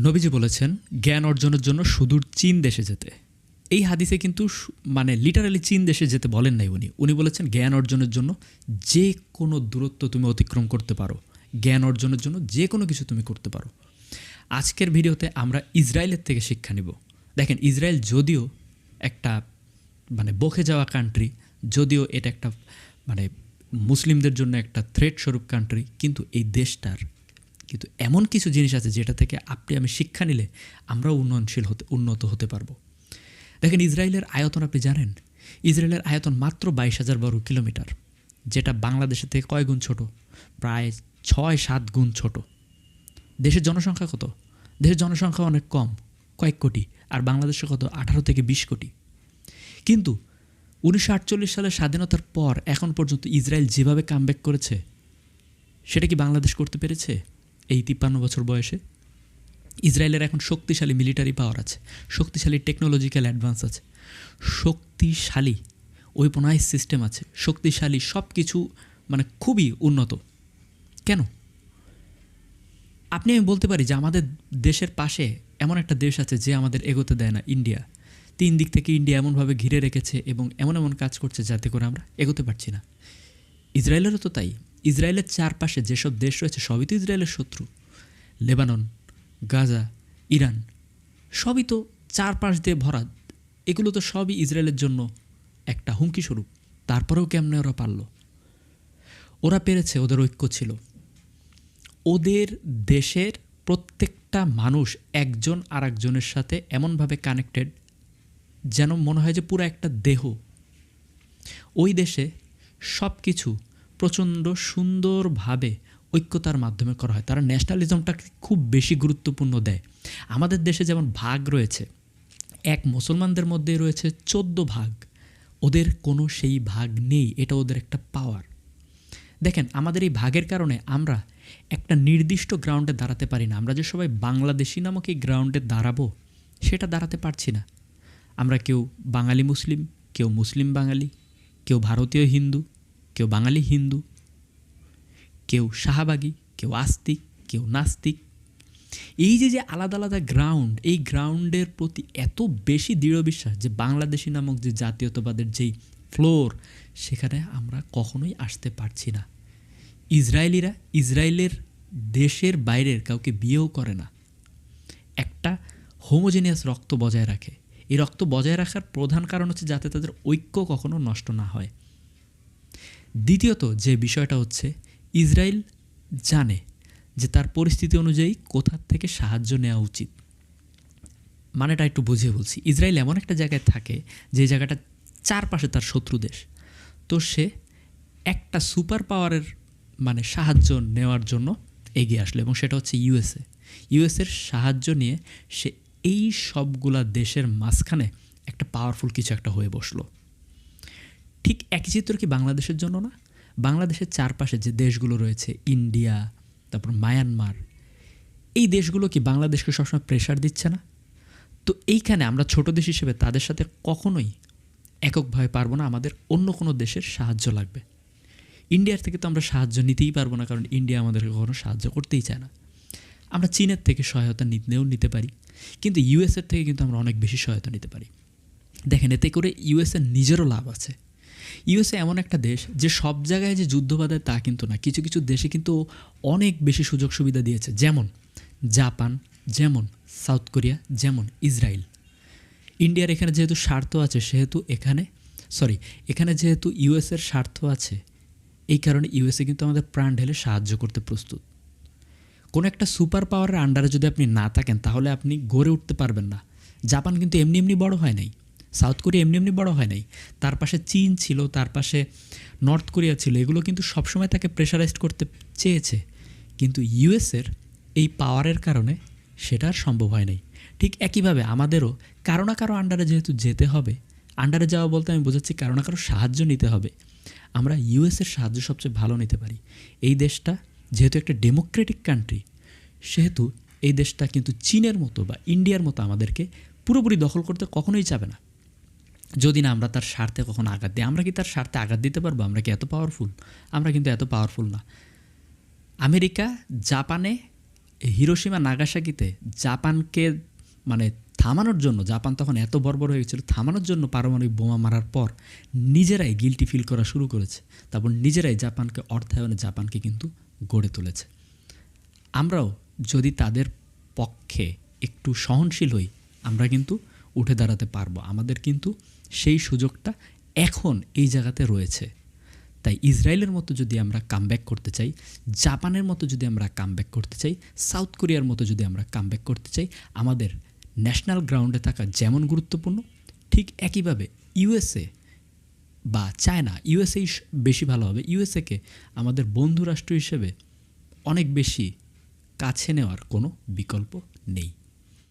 নবীজি বলেছেন, জ্ঞান অর্জনের জন্য সুদূর চীন দেশে যেতে। এই হাদিসে কিন্তু মানে লিটারালি চীন দেশে যেতে বলেন নাই উনি। উনি বলেছেন, জ্ঞান অর্জনের জন্য যে কোনো দূরত্ব তুমি অতিক্রম করতে পারো। জ্ঞান অর্জনের জন্য যে কোনো কিছু তুমি করতে পারো। আজকের ভিডিওতে আমরা ইসরায়েলের থেকে শিক্ষা নিব। দেখেন, ইসরায়েল যদিও একটা মানে বকে যাওয়া কান্ট্রি যদিও এটা একটা মানে মুসলিমদের জন্য একটা থ্রেট স্বরূপ কান্ট্রি কিন্তু এই দেশটার কিন্তু এমন কিছু জিনিস আছে যেটা থেকে আপনি, আমি শিক্ষা নিলে আমরাও উন্নয়নশীল হতে, উন্নত হতে পারব। দেখেন ইসরায়েলের আয়তন আপনি জানেন? ইসরায়েলের আয়তন মাত্র বাইশ হাজার বর্গ কিলোমিটার, যেটা বাংলাদেশের থেকে কয় গুণ ছোট? প্রায় ছয় সাত গুণ ছোট। দেশের জনসংখ্যা কত? দেশের জনসংখ্যা অনেক কম, কয়েক কোটি, আর বাংলাদেশে কত? আঠারো থেকে বিশ কোটি। কিন্তু উনিশশো আটচল্লিশ সালের স্বাধীনতার পর এখন পর্যন্ত ইসরায়েল যেভাবে কামব্যাক করেছে, সেটা কি বাংলাদেশ করতে পেরেছে? এই তিপ্পান্ন বছর বয়সে ইসরায়েলের এখন শক্তিশালী মিলিটারি পাওয়ার আছে, শক্তিশালী টেকনোলজিক্যাল অ্যাডভান্স আছে, শক্তিশালী ওয়েপনাইজ সিস্টেম আছে, শক্তিশালী সব কিছু মানে খুবই উন্নত। কেন? আপনি আমি বলতে পারি যে আমাদের দেশের পাশে এমন একটা দেশ আছে যে আমাদের এগোতে দেয় না, ইন্ডিয়া। তিন দিক থেকে ইন্ডিয়া এমনভাবে ঘিরে রেখেছে এবং এমন এমন কাজ করছে যাতে করে আমরা এগোতে পারছি না। ইসরায়েলেরও তো তাই। ইসরায়েলের চারপাশে যেসব দেশ রয়েছে, সবই তো ইসরায়েলের শত্রু। লেবানন, গাজা, ইরান, সবই তো চারপাশ দিয়ে ভরা। এগুলো তো সবই ইসরায়েলের জন্য একটা হুমকি স্বরূপ। তারপরেও কেমনে ওরা পারল? ওরা পেরেছে, ওদের ঐক্য ছিল। ওদের দেশের প্রত্যেকটা মানুষ একজন আর একজনের সাথে এমনভাবে কানেক্টেড যেন মনে হয় যে পুরো একটা দেহ। ওই দেশে সব কিছু প্রচণ্ড সুন্দরভাবে ঐক্যতার মাধ্যমে করা হয়। তারা ন্যাশনালিজমটাকে খুব বেশি গুরুত্বপূর্ণ দেয়। আমাদের দেশে যেমন ভাগ রয়েছে, এক মুসলমানদের মধ্যে রয়েছে চোদ্দ ভাগ। ওদের কোনো সেই ভাগ নেই, এটা ওদের একটা পাওয়ার দেখেন, আমাদের এই ভাগের কারণে আমরা একটা নির্দিষ্ট গ্রাউন্ডে দাঁড়াতে পারি না। আমরা যে সবাই বাংলাদেশি নামক এই গ্রাউন্ডে দাঁড়াবো, সেটা দাঁড়াতে পারছি না। আমরা কেউ বাঙালি মুসলিম, কেউ মুসলিম বাঙালি, কেউ ভারতীয় হিন্দু কেউ বাঙালি, হিন্দু, কেউ শাহবাগী, কেউ আস্তিক, কেউ নাস্তিক। এই যে যে আলাদা আলাদা গ্রাউন্ড এই গ্রাউন্ডের প্রতি এত বেশি দৃঢ় বিশ্বাস যে বাংলাদেশি নামক যে জাতীয়তাবাদের যেই ফ্লোর সেখানে আমরা কখনোই আসতে পারছি না। ইসরায়েলিরা ইসরায়েলের দেশের বাইরের কাউকে বিয়েও করে না। একটা হোমোজেনিয়াস রক্ত বজায় রাখে। এই রক্ত বজায় রাখার প্রধান কারণ হচ্ছে যাতে তাদের ঐক্য কখনো নষ্ট না হয়। দ্বিতীয়ত যে বিষয়টা হচ্ছে, ইসরায়েল জানে যে তার পরিস্থিতি অনুযায়ী কোথার থেকে সাহায্য নেওয়া উচিত। মানেটা একটু বুঝিয়ে বলছি। ইসরায়েল এমন একটা জায়গায় থাকে যে জায়গাটা চারপাশে তার শত্রু দেশ। তো সে একটা সুপার পাওয়ারের মানে সাহায্য নেওয়ার জন্য এগিয়ে আসলো এবং সেটা হচ্ছে ইউএসএ। ইউএসের সাহায্য নিয়ে সে এই সবগুলা দেশের মাঝখানে একটা পাওয়ারফুল কিছু একটা হয়ে বসল। ঠিক একই চিত্র কি বাংলাদেশের জন্য না? বাংলাদেশের চারপাশে যে দেশগুলো রয়েছে, ইন্ডিয়া, তারপর মায়ানমার, এই দেশগুলো কি বাংলাদেশকে সবসময় প্রেশার দিচ্ছে না? তো এইখানে আমরা ছোট দেশ হিসেবে তাদের সাথে কখনোই এককভাবে পারব না, আমাদের অন্য কোনো দেশের সাহায্য লাগবে। ইন্ডিয়ার থেকে তো আমরা সাহায্য নিতেই পারব না, কারণ ইন্ডিয়া আমাদেরকে কখনো সাহায্য করতেই চায় না। আমরা চীনের থেকে সহায়তা নিতেও নিতে পারি, কিন্তু ইউএসের থেকে কিন্তু আমরা অনেক বেশি সহায়তা নিতে পারি। দেখেন, এতে করে ইউএসের নিজেরও লাভ আছে। ইউএসএ এমন একটা দেশ যে সব জায়গায় যে যুদ্ধ বাধায় তা কিন্তু না। কিছু কিছু দেশে কিন্তু অনেক বেশি সুযোগ সুবিধা দিয়েছে। যেমন জাপান, যেমন সাউথ কোরিয়া, যেমন ইসরায়েল। ইন্ডিয়ার এখানে যেহেতু স্বার্থ আছে, সেহেতু এখানে সরি এখানে যেহেতু ইউএসের স্বার্থ আছে, এই কারণে ইউএসএ কিন্তু আমাদের প্রাণ ঢেলে সাহায্য করতে প্রস্তুত। কোনো একটা সুপার পাওয়ারের আন্ডারে যদি আপনি না থাকেন, তাহলে আপনি গড়ে উঠতে পারবেন না। জাপান কিন্তু এমনি এমনি বড় হয় নাই। সাউথ কোরিয়া এমনি এমনি বড় হয় নাই। তার পাশে চীন ছিল, তার পাশে নর্থ কোরিয়া ছিল, এগুলো কিন্তু সবসময় তাকে প্রেশারাইজড করতে চেয়েছে। কিন্তু ইউএসের এই পাওয়ারের কারণে সেটা আর সম্ভব হয় নাই। ঠিক একইভাবে আমাদেরও কারও না কারও আন্ডারে যেহেতু যেতে হবে আন্ডারে যাওয়া বলতে আমি বোঝাচ্ছি কারও না কারও সাহায্য নিতে হবে। আমরা ইউএসের সাহায্য সবচেয়ে ভালো নিতে পারি। এই দেশটা যেহেতু একটা ডেমোক্রেটিক কান্ট্রি সেহেতু এই দেশটা কিন্তু চীনের মতো বা ইন্ডিয়ার মতো আমাদেরকে পুরোপুরি দখল করতে কখনোই চাবে না। যদি না আমরা তার স্বার্থে কখনো আঘাত দিই, আমরা কি তার স্বার্থে আঘাত দিতে পারব? আমরা কি এত পাওয়ারফুল আমরা কিন্তু এত পাওয়ারফুল না। আমেরিকা, জাপানে হিরোসীমা নাগাসাকিতে জাপানকে মানে থামানোর জন্য, জাপান তখন এত বর্বর হয়ে গেছিল, থামানোর জন্য পারমাণবিক বোমা মারার পর নিজেরাই গিলটি ফিল করা শুরু করেছে। তারপর নিজেরাই জাপানকে, অর্থায়নে জাপানকে কিন্তু গড়ে তুলেছে। আমরাও যদি তাদের পক্ষে একটু সহনশীল হই, আমরা কিন্তু উঠে দাঁড়াতে পারব। আমাদের কিন্তু সেই সুযোগটা এখন এই জায়গাতে রয়েছে। তাই ইসরায়েলের মতো যদি আমরা কামব্যাক করতে চাই, জাপানের মতো যদি আমরা কামব্যাক করতে চাই, সাউথ কোরিয়ার মতো যদি আমরা কামব্যাক করতে চাই, আমাদের ন্যাশনাল গ্রাউন্ডে থাকা যেমন গুরুত্বপূর্ণ, ঠিক একইভাবে ইউএসএ বা চায়না ইউএসএই বেশি ভালো হবে। ইউএসএকে আমাদের বন্ধু রাষ্ট্র হিসেবে অনেক বেশি কাছে নেওয়ার কোনো বিকল্প নেই।